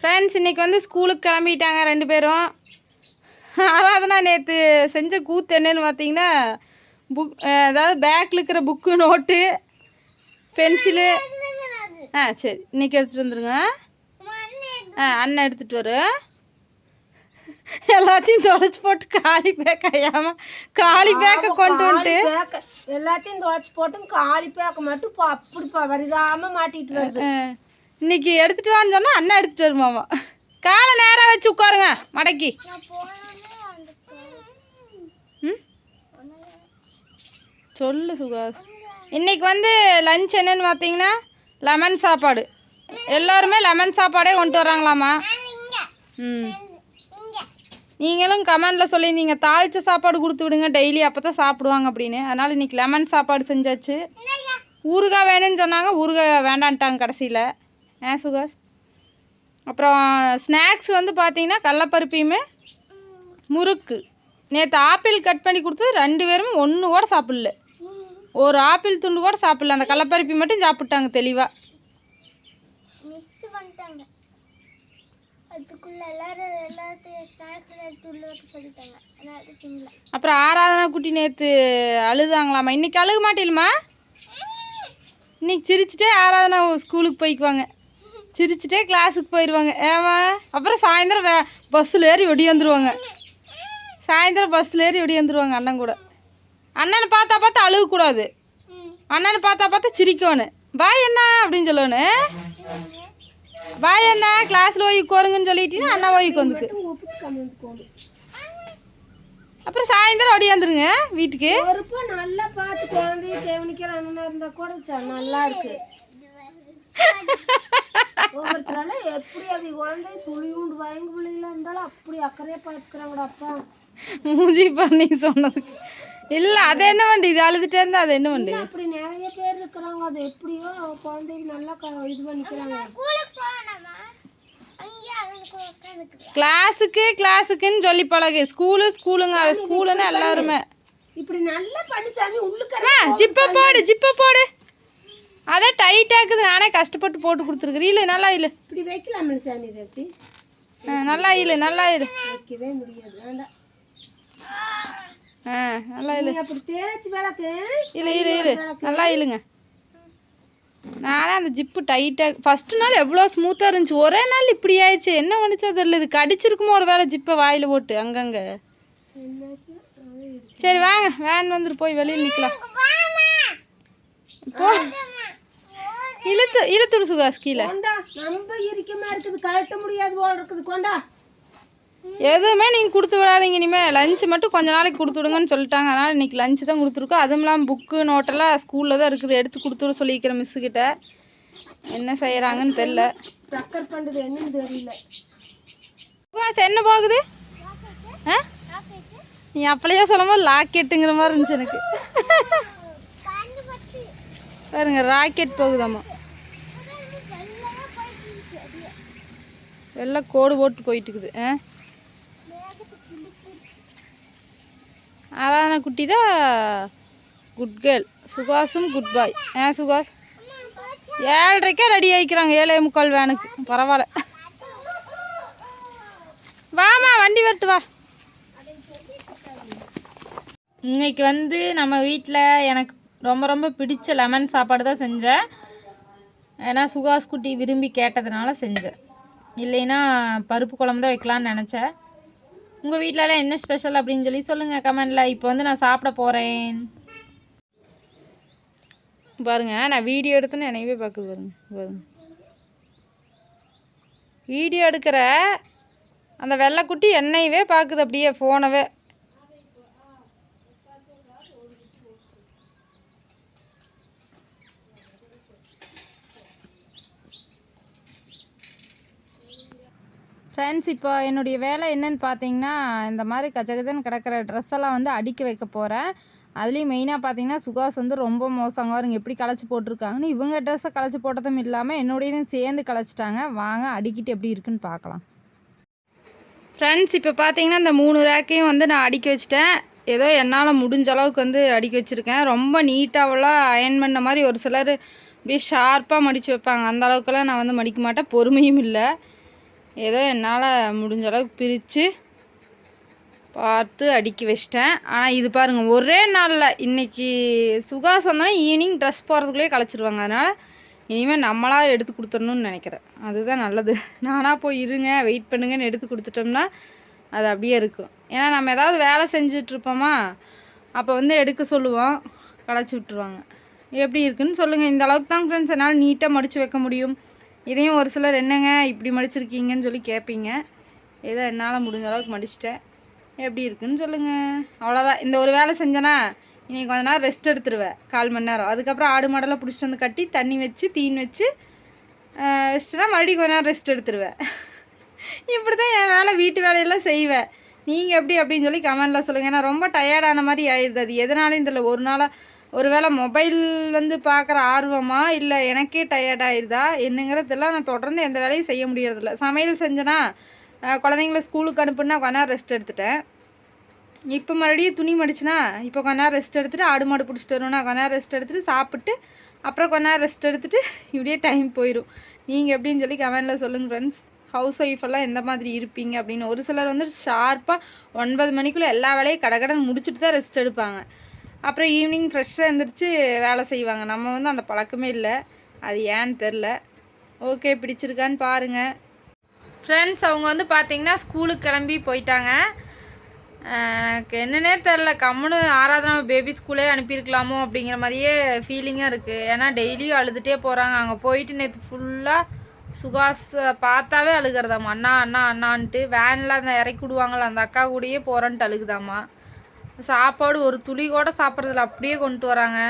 Friends இன்றைக்கி வந்து ஸ்கூலுக்கு கிளம்பிட்டாங்க ரெண்டு பேரும். ஆராதனா நேற்று செஞ்ச கூத்து என்னன்னு பார்த்தீங்கன்னா புக் அதாவது பேக்கில் இருக்கிற புக்கு நோட்டு பென்சிலு ஆ சரி இன்றைக்கி எடுத்துகிட்டு வந்துருங்க. ஆ அண்ணன் எடுத்துகிட்டு வரு. எல்லாத்தையும் தொலைச்சி போட்டு காலி பேக் ஐயாம காலி பேக்கை கொண்டு வந்துட்டு. எல்லாத்தையும் துவைச்சு போட்டும் காலி பேக்க மட்டும் இப்போ அப்படி ப- வருதாம மாட்டிட்டு வருது. இன்னைக்கு எடுத்துட்டு வான்னு சொன்னா அண்ணா எடுத்துட்டு வருமாமா. காலை நேரா வச்சு உட்காருங்க மடக்கி. ம்? சொல்லு சுகாஸ். இன்னைக்கு வந்து லஞ்ச் என்னன்னு பார்த்தீங்கன்னா லெமன் சாப்பாடு. எல்லாருமே லெமன் சாப்பாடே கொண்டு வராங்களாமா? ம். நீங்களும் கமெண்டில் சொல்லியிருந்தீங்க தாளிச்ச சாப்பாடு கொடுத்து விடுங்க டெய்லி அப்போ தான் சாப்பிடுவாங்க அப்படின்னு. அதனால் இன்னைக்கு லெமன் சாப்பாடு செஞ்சாச்சு. ஊறுகாய் வேணும்னு சொன்னாங்க ஊறுகாய் வேண்டான்ட்டாங்க கடைசியில். ஏன் சுகாஸ் அப்புறம் ஸ்நாக்ஸ் வந்து பார்த்தீங்கன்னா கடலப்பருப்பையுமே முறுக்கு. நேற்று ஆப்பிள் கட் பண்ணி கொடுத்து ரெண்டு பேரும் ஒன்று கூட சாப்பிடல. ஒரு ஆப்பிள் துண்டு கூட சாப்பிடல. அந்த கடலப்பருப்பி மட்டும் சாப்பிட்டாங்க தெளிவாக அப்புறம் ஆராதனா குட்டி நேற்று அழுதாங்களாமா இன்னைக்கு அழுக மாட்டேலுமா? இன்னைக்கு சிரிச்சிட்டே ஆராதனா ஸ்கூலுக்கு போய்க்குவாங்க. சிரிச்சிட்டே கிளாஸுக்கு போயிடுவாங்க ஏமா அப்புறம் சாயந்தரம் வே பஸ்ஸில் ஏறி ஒடி வந்துருவாங்க. சாயந்தரம் பஸ்ஸில் ஏறி வந்துருவாங்க அண்ணன் கூட. அண்ணனை பார்த்தா பார்த்தா அழுகக்கூடாது. அண்ணனை பார்த்தா பார்த்தா சிரிக்கணும் பாய் என்ன அப்படின்னு சொல்லணும் பாய் என்ன கிளாஸில் போய் உட்காருங்கன்னு சொல்லிட்டீங்கன்னா அண்ணா போய் உட்காந்துக்கு. அப்புறம் சாயந்தரம் ஒடியாந்துருங்க வீட்டுக்கு. பொறுப்பா நல்லா பார்த்து குழந்தைய கவனிக்கிறாங்க இருந்தா கூட ச- நல்லா இருக்கு. ஒவ்வொருத்தரால எப்படி அவங்க குழந்தை துளியுண்டு வயங்கு பிள்ளைகளா இருந்தாலும் அப்படி அக்கறையா பார்த்துக்கிறாங்கடா அப்பா. மூஞ்சி பண்ணி சொன்னதுக்கு. இல்லை அது என்ன வண்டி? இது அழுதுட்டே இருந்தா அது என்ன வண்டி? அப்படி நிறைய பேர் இருக்கிறாங்க. அது எப்படியோ குழந்தைக்கு நல்லா க- இது பண்ணிக்கிறாங்க. கிளாஸுக்கு கிளாஸுக்குன்னு சொல்லி பழகு. ஸ்கூலு ஸ்கூலுங்க. அது ஸ்கூலுன்னு எல்லாருமே. இப்படி நல்லா பண்ணி சாமி. உள்ளுக்கட ஆ ஜிப்பை போடு ஜிப்பை போடு. அதே டைட்டாக இருக்குது. நானே கஷ்டப்பட்டு போட்டு கொடுத்துருக்குறேன். இல்லை நல்லா இல்லை இப்படி வைக்கலாமே சாமி ஆ நல்லா இல்லை நல்லா இல்லை வைக்கவே முடியாது. வேண்டாம். ஆ நல்லா இல்லை அப்படி தேய்ச்சி விளக்கு. இல்லை இல்லை இல்லை நல்லா இல்லைங்க நானே அந்த ஜிப்பு டைட்டாக ஃபஸ்ட்டு நாள் எவ்வளோ ஸ்மூத்தாக இருந்துச்சு. ஒரே நாள் இப்படி ஆயிடுச்சு. என்ன பண்ணுச்சோ தெரியல. இது கடிச்சிருக்குமோ ஒரு வேளை ஜிப்பை வாயில் போட்டு அங்கங்கே. சரி வாங்க. வேன் வந்துட்டு போய் வெளியில் நிற்கலாம் போ. இழுத்து இழுத்துடு சுகாஸ் கீழே. கொண்டா ரொம்ப இறுக்கமா இருக்குது கழட்ட முடியாது போல இருக்குது. கொண்டா. எதுவுமே நீங்கள் கொடுத்து விடாதீங்க இனிமேல் லஞ்சு மட்டும் கொஞ்ச நாளைக்கு கொடுத்து விடுங்கன்னு சொல்லிட்டாங்க. அதனால் இன்றைக்கி லஞ்சு தான் கொடுத்துருக்கோம். அதுவும் இல்லாமல் புக்கு நோட்டெல்லாம் ஸ்கூலில் தான் இருக்குது. எடுத்து கொடுத்து விட சொல்லிக்கிறேன் மிஸ்ஸுக்கிட்ட என்ன செய்கிறாங்கன்னு தெரில டக்கர் பண்ணுறது என்னன்னு தெரியல. சுகாஸ் என்ன போகுது? ஆ? நீ அப்படியே சொல்லும்போது லாக்கெட்டுங்கிற மாதிரி இருந்துச்சு எனக்கு. பாருங்க ராக்கெட் போகுதாம்மா வெள்ளமாக போயிட்டு இருந்துச்சு அப்படியே வெள்ளம் கோடு போட்டு போயிட்டுக்குது ஆ? அதான குட்டி தான் குட் கேர்ள் சுகாஷும் குட் பாய் ஆ சுகாஷ் ஏழரைக்கே ரெடி ஆகிக்கிறாங்க ஏழே முக்கால் வேனுக்கு. பரவாயில்ல. வாமா வண்டி வரட்டு வா. இன்னைக்கு வந்து நம்ம வீட்டில் எனக்கு ரொம்ப ரொம்ப பிடிச்ச லெமன் சாப்பாடு தான் செஞ்சேன். ஏன்னா சுகாஷ் குட்டி விரும்பி கேட்டதுனால செஞ்சேன். இல்லைன்னா பருப்பு குழம்பு தான் வைக்கலான்னு நினச்சேன். உங்கள் வீட்டிலலாம் என்ன ஸ்பெஷல் அப்படின்னு சொல்லி சொல்லுங்கள் கமெண்டில். இப்போ வந்து நான் சாப்பிட போகிறேன் பாருங்கள் நான் வீடியோ எடுத்தேன்னு என்னையவே பார்க்குது பாருங்க பாருங்க. வீடியோ எடுக்கிற அந்த வெள்ளைக்குட்டி என்னையவே பார்க்குது அப்படியே ஃபோனவே ஃப்ரெண்ட்ஸ் இப்போ என்னுடைய வேலை என்னன்னு பார்த்தீங்கன்னா இந்த மாதிரி கஜகஜன்னு கிடக்கிற ட்ரெஸ் எல்லாம் வந்து அடுக்கி வைக்க போகிறேன் அதுலேயும் மெயினாக பார்த்தீங்கன்னா சுகாஸ் வந்து ரொம்ப மோசங்க அவங்க எப்படி களைச்சி போட்டிருக்காங்கன்னு இவங்க ட்ரெஸ்ஸை களைச்சி போட்டதும் இல்லாமல் என்னுடையதும் சேர்ந்து களைச்சிட்டாங்க. வாங்க அடிக்கிட்டு எப்படி இருக்குன்னு பார்க்கலாம். ஃப்ரெண்ட்ஸ் இப்போ பார்த்தீங்கன்னா இந்த மூணு ரேக்கையும் வந்து நான் அடுக்கி வச்சிட்டேன். ஏதோ என்னால் முடிஞ்ச அளவுக்கு வந்து அடுக்கி வச்சுருக்கேன். ரொம்ப நீட்டாவெல்லாம் அயன் பண்ண மாதிரி ஒரு சிலர் அப்படியே ஷார்ப்பாக மடித்து வைப்பாங்க. அந்த அளவுக்குலாம் நான் வந்து மடிக்க மாட்டேன். பொறுமையும் இல்லை. ஏதோ என்னால் முடிஞ்ச அளவுக்கு பிரித்து பார்த்து அடுக்கி வச்சிட்டேன். ஆனால் இது பாருங்கள் ஒரே நாளில் இன்றைக்கி சுகாஸ் ஈவினிங் ட்ரெஸ் போகிறதுக்குள்ளேயே களைச்சிருவாங்க அதனால் இனிமேல் நம்மளாக எடுத்து கொடுத்துடணும்னு நினைக்கிறேன். அதுதான் நல்லது. நானாக போய் இருங்க வெயிட் பண்ணுங்கன்னு எடுத்து கொடுத்துட்டோம்னா அது அப்படியே இருக்கும். ஏன்னா நம்ம ஏதாவது வேலை செஞ்சிட்ருப்போமா அப்போ வந்து எடுக்க சொல்லுவோம் களைச்சி விட்ருவாங்க எப்படி இருக்குன்னு சொல்லுங்கள் இந்த அளவுக்கு தான் ஃப்ரெண்ட்ஸ் என்னால் நீட்டாக மடித்து வைக்க முடியும். இதையும் ஒரு சிலர் என்னங்க இப்படி மடிச்சிருக்கீங்கன்னு சொல்லி கேட்பீங்க ஏதோ என்னால் முடிஞ்ச அளவுக்கு மடிச்சிட்டேன். எப்படி இருக்குன்னு சொல்லுங்கள் அவ்வளோதான் இந்த ஒரு வேலை செஞ்சேனா இன்றைக்கி கொஞ்ச நேரம் ரெஸ்ட் எடுத்துருவேன். கால் மணி நேரம். அதுக்கப்புறம் ஆடு மாடெல்லாம் பிடிச்சிட்டு வந்து கட்டி தண்ணி வச்சு தீன் வச்சு வச்சுட்டுனா மறுபடியும் கொஞ்ச நேரம் ரெஸ்ட் எடுத்துருவேன். இப்படி தான் என் வேலை வீட்டு வேலையெல்லாம் செய்வேன். நீங்கள் எப்படி அப்படின்னு சொல்லி கமெண்டில் சொல்லுங்கள் ஏன்னா ரொம்ப டயர்டான மாதிரி ஆயிடுது. அது எதனாலையும் தெரியல. ஒரு நாளாக ஒரு வேளை மொபைல் வந்து பார்க்குற ஆர்வமாக இல்லை எனக்கே டயர்ட் என்னங்கிறதெல்லாம் நான் தொடர்ந்து எந்த வேலையும் செய்ய முடியறதில்ல. சமையல் செஞ்சேன்னா குழந்தைங்கள ஸ்கூலுக்கு அனுப்புனா கொஞ்ச நேரம் ரெஸ்ட் எடுத்துட்டேன். இப்போ மறுபடியும் துணி மடிச்சுனா இப்போ கொஞ்ச நேரம் ரெஸ்ட் எடுத்துட்டு ஆடு மாடு பிடிச்சிட்டு வருவோம்னா கொஞ்ச நேரம் ரெஸ்ட் எடுத்துட்டு சாப்பிட்டு அப்புறம் கொஞ்ச நேரம் ரெஸ்ட் எடுத்துகிட்டு இப்படியே டைம் போயிடும் நீங்கள் எப்படின்னு சொல்லி கமெண்டில் சொல்லுங்கள் ஃப்ரெண்ட்ஸ் ஹவுஸ் ஒய்ஃப் எல்லாம் எந்த மாதிரி இருப்பீங்க அப்படின்னு. ஒரு சிலர் வந்து ஷார்ப்பாக ஒன்பது மணிக்குள்ளே எல்லா வேலையும் கடகடன்னு முடிச்சுட்டு தான் ரெஸ்ட் எடுப்பாங்க. அப்புறம் ஈவினிங் ஃப்ரெஷ்ஷாக எழுந்திரிச்சு வேலை செய்வாங்க. நம்ம வந்து அந்த பழக்கமே இல்லை. அது ஏன்னு தெரில. ஓகே பிடிச்சிருக்கான்னு பாருங்கள் ஃப்ரெண்ட்ஸ் அவங்க வந்து பார்த்திங்கன்னா ஸ்கூலுக்கு கிளம்பி போயிட்டாங்க. எனக்கு என்னன்னே தெரில. கம்முன்னு ஆராதனா பேபி ஸ்கூலே அனுப்பியிருக்கலாமோ அப்படிங்கிற மாதிரியே ஃபீலிங்காக இருக்குது ஏன்னா டெய்லியும் அழுதுகிட்டே போகிறாங்க அங்கே போயிட்டு நேற்று ஃபுல்லாக சுகாஸ் பார்த்தாவே அழுகிறதாம்மா. அண்ணா அண்ணா அண்ணான்ட்டு. வேனில் அந்த இறக்கி விடுவாங்கள்ல அந்த அக்கா கூடயே போகிறேன்ட்டு அழுகுதாம்மா. சாப்பாடு ஒரு துளி கூட சாப்பிட்றதில்ல அப்படியே கொண்டு வராங்க.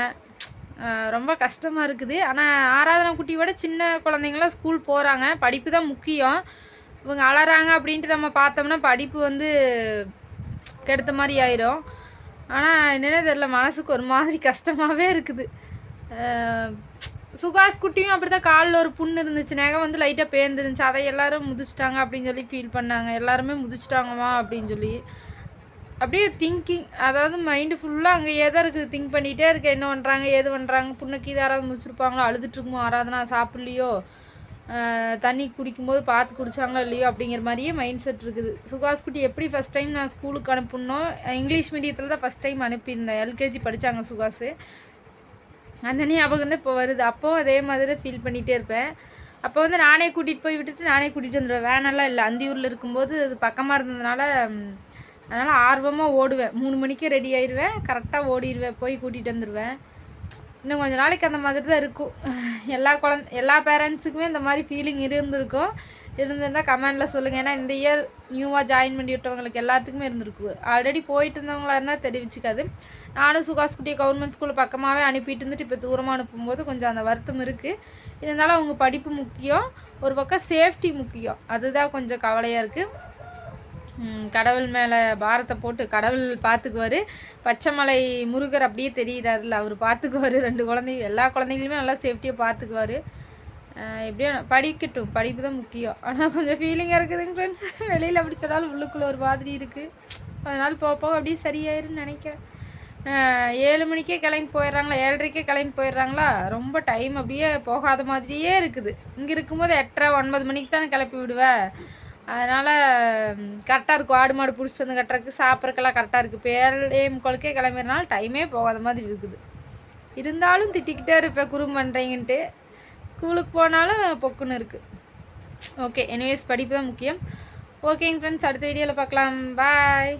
ரொம்ப கஷ்டமாக இருக்குது. ஆனால் ஆராதனை குட்டியோட சின்ன குழந்தைங்களாம் ஸ்கூல் போகிறாங்க படிப்பு தான் முக்கியம். இவங்க அலறாங்க அப்படின்ட்டு நம்ம பார்த்தோம்னா படிப்பு வந்து கெடுத்த மாதிரி ஆயிரும். ஆனால் என்னன்னே தெரில மனசுக்கு ஒரு மாதிரி கஷ்டமாகவே இருக்குது. அஹ் சுகாஸ் குட்டியும் அப்படி தான் காலில் ஒரு புண்ணு இருந்துச்சு. நகை வந்து லைட்டாக பேர்ந்துருந்துச்சு அதை எல்லோரும் முதிச்சிட்டாங்க அப்படின்னு சொல்லி ஃபீல் பண்ணாங்க. எல்லாருமே முதிச்சிட்டாங்கம்மா அப்படின்னு சொல்லி. அப்படியே திங்கிங் அதாவது மைண்டு ஃபுல்லாக அங்கேயே தான் இருக்குது. திங்க் பண்ணிகிட்டே இருக்கு. என்ன பண்ணுறாங்க ஏது பண்ணுறாங்க புண்ணுக்கு இது யாராவது முடிச்சிருப்பாங்களோ அழுதுட்டுருக்குமோ ஆராதனா சாப்பிட்லையோ? தண்ணி குடிக்கும்போது பார்த்து குடித்தாங்களோ இல்லையோ? அப்படிங்கிற மாதிரியே மைண்ட் செட் இருக்குது. சுகாஸ் குட்டி எப்படி ஃபஸ்ட் டைம் நான் ஸ்கூலுக்கு அனுப்பணும் இங்கிலீஷ் மீடியத்தில் தான் ஃபஸ்ட் டைம் அனுப்பியிருந்தேன். எல்கேஜி படித்தாங்க சுகாஸு அந்த ஞாபகம் வந்து இப்போ வருது. அப்போவும் அதே மாதிரி ஃபீல் பண்ணிகிட்டே இருப்பேன். அப்போ வந்து நானே கூட்டிகிட்டு போய் விட்டுட்டு நானே கூட்டிகிட்டு வந்துடுவேன். வேனெல்லாம் இல்லை. அந்தியூரில் இருக்கும்போது அது பக்கமாக இருந்ததுனால அதனால் ஆர்வமாக ஓடுவேன். மூணு மணிக்கு ரெடி ஆயிடுவேன் கரெக்டாக ஓடிடுவேன் போய் கூட்டிகிட்டு வந்துடுவேன் இன்னும் கொஞ்ச நாளைக்கு அந்த மாதிரி தான் இருக்கும். எல்லா குழந்த எல்லா பேரண்ட்ஸுக்குமே இந்த மாதிரி ஃபீலிங் இருந்திருக்கும். இருந்திருந்தால் கமெண்டில் சொல்லுங்கள் ஏன்னா இந்த இயர் நியூவாக ஜாயின் பண்ணி விட்டவங்களுக்கு எல்லாத்துக்குமே இருந்திருக்கு. ஆல்ரெடி போயிட்டு இருந்தவங்களா இருந்தால் தெரிவிச்சுக்காது. நானும் சுகாஸ் குட்டியை கவர்மெண்ட் ஸ்கூலில் பக்கமாகவே அனுப்பிட்டு இருந்துட்டு இப்போ தூரமாக அனுப்பும்போது கொஞ்சம் அந்த வருத்தம் இருக்குது இருந்தாலும் அவங்க படிப்பு முக்கியம். ஒரு பக்கம் சேஃப்டி முக்கியம். அதுதான் கொஞ்சம் கவலையாக இருக்குது கடவுள் மேலே பாரத்தை போட்டு கடவுள் பார்த்துக்குவார். பச்சைமலை முருகர் அப்படியே தெரியுறாருல அவர் பார்த்துக்குவார். ரெண்டு குழந்தைங்க எல்லா குழந்தைங்களுமே நல்லா சேஃப்டியாக பார்த்துக்குவார். எப்படியோ படிக்கட்டும். படிப்பு தான் முக்கியம். ஆனால் கொஞ்சம் ஃபீலிங்காக இருக்குதுங்க ஃப்ரெண்ட்ஸ் வெளியில் அப்படி சொன்னாலும் உள்ளுக்குள்ளே ஒரு மாதிரி இருக்குது அதனால் போக போக அப்படியே சரியாயிருன்னு நினைக்கிறேன். ஏழு மணிக்கே கிளம்பி போயிடுறாங்களா? ஏழரைக்கே கிளம்பி போயிடுறாங்களா? ரொம்ப டைம் அப்படியே போகாத மாதிரியே இருக்குது. இங்கே இருக்கும்போது எட்டரை ஒன்பது மணிக்கு தானே கிளப்பி விடுவேன் அதனால் கரெக்டாக இருக்கும் ஆடு மாடு பிடிச்சிட்டு வந்து கட்டுறதுக்கு சாப்பிட்றக்கெல்லாம் கரெக்டாக இருக்குது பேரையும் குழக்கே முக்காலுக்கே கிளம்பிடுறனால டைமே போகாத மாதிரி இருக்குது. இருந்தாலும் திட்டிக்கிட்டே இருப்பேன் குறும் பண்ணுறீங்கன்ட்டு ஸ்கூலுக்கு போனாலும் பொக்குன்னு இருக்குது ஓகே எனிவேஸ் படிப்பு தான் முக்கியம். ஓகேங்க ஃப்ரெண்ட்ஸ் அடுத்த வீடியோவில் பார்க்கலாம். பாய்